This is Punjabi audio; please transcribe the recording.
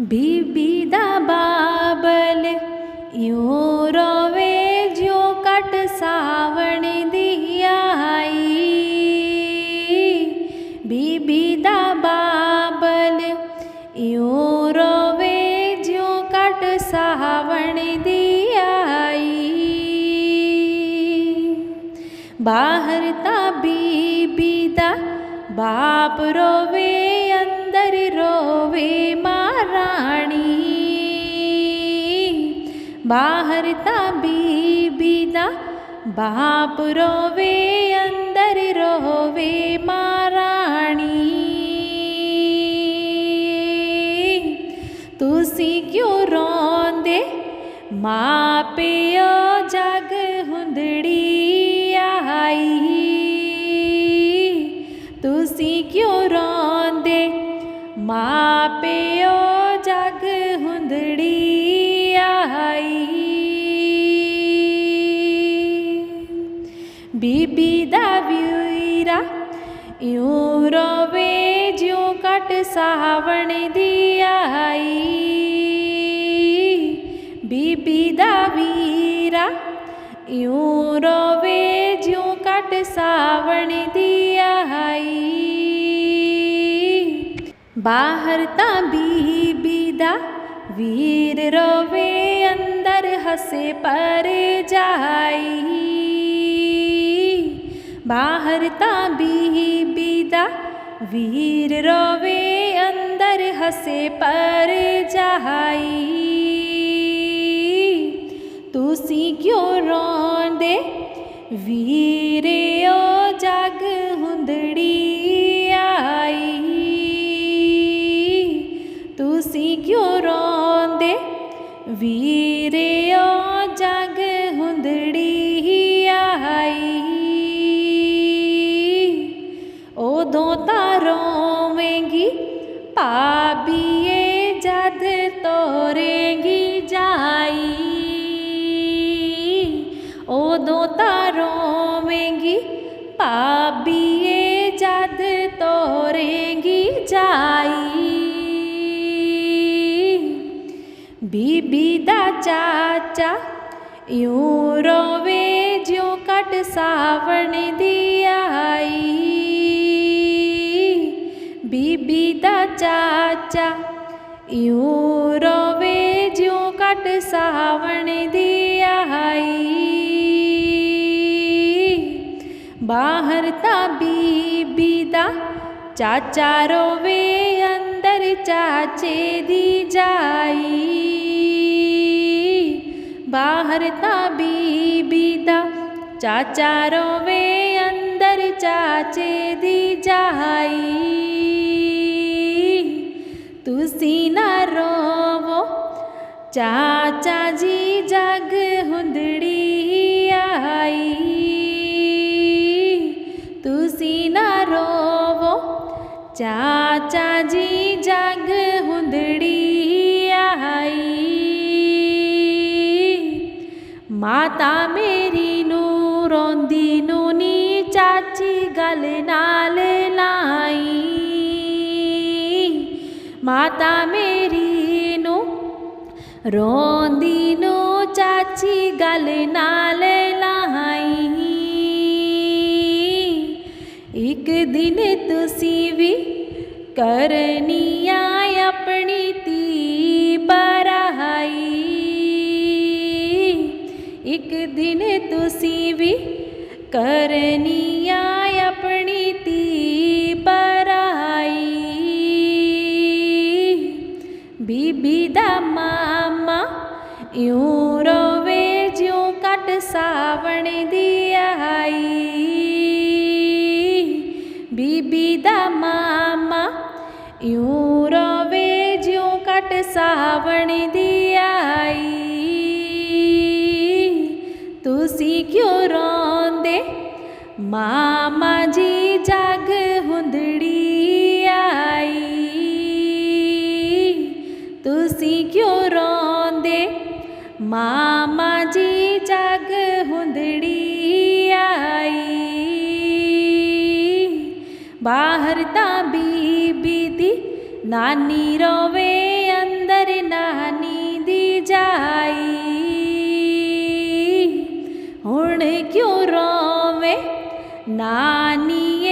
ਬੀਬੀ ਦਾ ਬਾਬਲ, ਇਉਂ ਰੋਵੇ ਜਿਉਂ ਕਟ ਸਾਵਣ ਦੀ ਆਈ। ਬੀਬੀ ਦਾ ਬਾਬਲ, ਇਉਂ ਰੋਵੇ ਜਿਉਂ ਕਟ ਸਾਵਣ ਦੀ ਆਈ। ਬਾਹਰ ਤਾਂ ਬੀਬੀ ਦਾ ਬਾਪ ਰੋਵੇ, ਅੰਦਰ ਰੋਵੇ ਬਾਹਰ ਤਾਂ ਬੀਬੀ ਦਾ ਬਾਪ ਰੋਵੇ ਅੰਦਰ ਰੋਵੇ ਮਹਾਰਾਣੀ ਤੁਸੀਂ ਕਿਉਂ ਰੋਂਦੇ ਮਾਪਿਓ ਜਗ ਇਉਂ ਰੋਵੇ ਜਿਉਂ ਕਟ ਸਾਵਣ ਦੀ ਆਈ। ਬੀਬੀ ਦਾ ਵੀਰਾ, ਇਉਂ ਰੋਵੇ ਜਿਉਂ ਕਟ ਸਾਵਣ ਦੀ ਆਈ। ਬਾਹਰ ਤਾਂ ਬੀਬੀ ਦਾ ਵੀਰ ਰੋਵੇ, ਅੰਦਰ ਹੱਸੇ ਪਰ ਜਾਈ। ਬਾਹਰ ਤਾਂ ਬੀਬੀ ਦਾ ਵੀਰ ਰੋਵੇ ਅੰਦਰ ਹੱਸੇ ਪਰ ਜਾਈ। ਤੁਸੀਂ ਕਿਉਂ ਰੋਂਦੇ? ਵੀਰਿਓ ਜਗ ਹੁੰਦੜੀ ਆਈ। ਤੁਸੀਂ ਕਿਉਂ ਰੋਂਦੇ? ਵੀਰਿਓ ਉਦੋਂ ਤਾਂ ਰੋਵੇਂਗੀ, ਭਾਬੀਏ ਜਦ ਤੋਰੇਂਗੀ ਜਾਈ। ਉਦੋਂ ਤਾਂ ਰੋਵੇਂਗੀ, ਭਾਬੀਏ ਜਦ ਤੋਰੇਂਗੀ ਜਾਈ। ਬੀਬੀ ਦਾ ਚਾਚਾ ਇਉਂ ਰੋਵੇ ਜਿਉਂ ਕਟ ਸਾਵਣ ਦੀ ਆਈ। ਚਾਚਾ ਇਉਂ ਰੋਵੇ ਜਿਉਂ ਕਟ ਸਾਵਣ ਦੀ ਆਈ। ਬਾਹਰ ਤਾਂ ਬੀਬੀ ਦਾ ਚਾਚਾ ਰੋਵੇ, ਅੰਦਰ ਚਾਚੇ ਦੀ ਜਾਈ। ਬਾਹਰ ਤਾਂ ਬੀਬੀ ਦਾ ਚਾਚਾ ਰੋਵੇ, ਅੰਦਰ ਚਾਚੇ ਦੀ ਜਾਈ ਤੁਸੀਂ ਨਾ ਰੋਵੋ ਚਾਚਾ ਜੀ ਜਗ ਹੁੰਦੜੀ ਆਈ ਤੁਸੀਂ ਨਾ ਰੋਵੋ ਚਾਚਾ ਜੀ ਜਗ ਹੁੰਦੜੀ ਆਈ ਮਾਤਾ ਮੇਰੀ ਨੂੰ ਰੋਂਦੀ ਨੂੰ ਮਾਤਾ ਮੇਰੀ ਨੂੰ ਰੋਂਦੀ ਨੂੰ ਚਾਚੀ ਗੱਲ ਨਾਲ ਲਾਈ। ਇੱਕ ਦਿਨ ਤੁਸੀਂ ਵੀ ਕਰਨੀ ਆ ਆਪਣੀ ਧੀ ਪਰਾਈ ਇੱਕ ਦਿਨ ਤੁਸੀਂ ਵੀ ਕਰਨੀ ਆ ਇਉਂ ਰੋਵੇ ਜਿਉਂ ਕਟ ਸਾਵਣ ਦੀ ਆਈ। ਬੀਬੀ ਦਾ ਮਾਮਾ ਇਉਂ ਰੋਵੇ ਜਿਉਂ ਕਟ ਸਾਵਣ ਦੀ ਆਈ। ਤੁਸੀਂ ਕਿਉਂ ਰੋਂਦੇ? ਮਾਮਾ ਜੀ ਮਾਮਾ ਜੀ ਜਗ ਹੁੰਦੜੀ ਆਈ। ਬਾਹਰ ਤਾਂ ਬੀਬੀ ਦੀ ਨਾਨੀ ਰੋਵੇ, ਅੰਦਰ ਨਾਨੀ ਦੀ ਜਾਈ। ਹੁਣ ਕਿਉਂ ਰੋਵੇ ਨਾਨੀ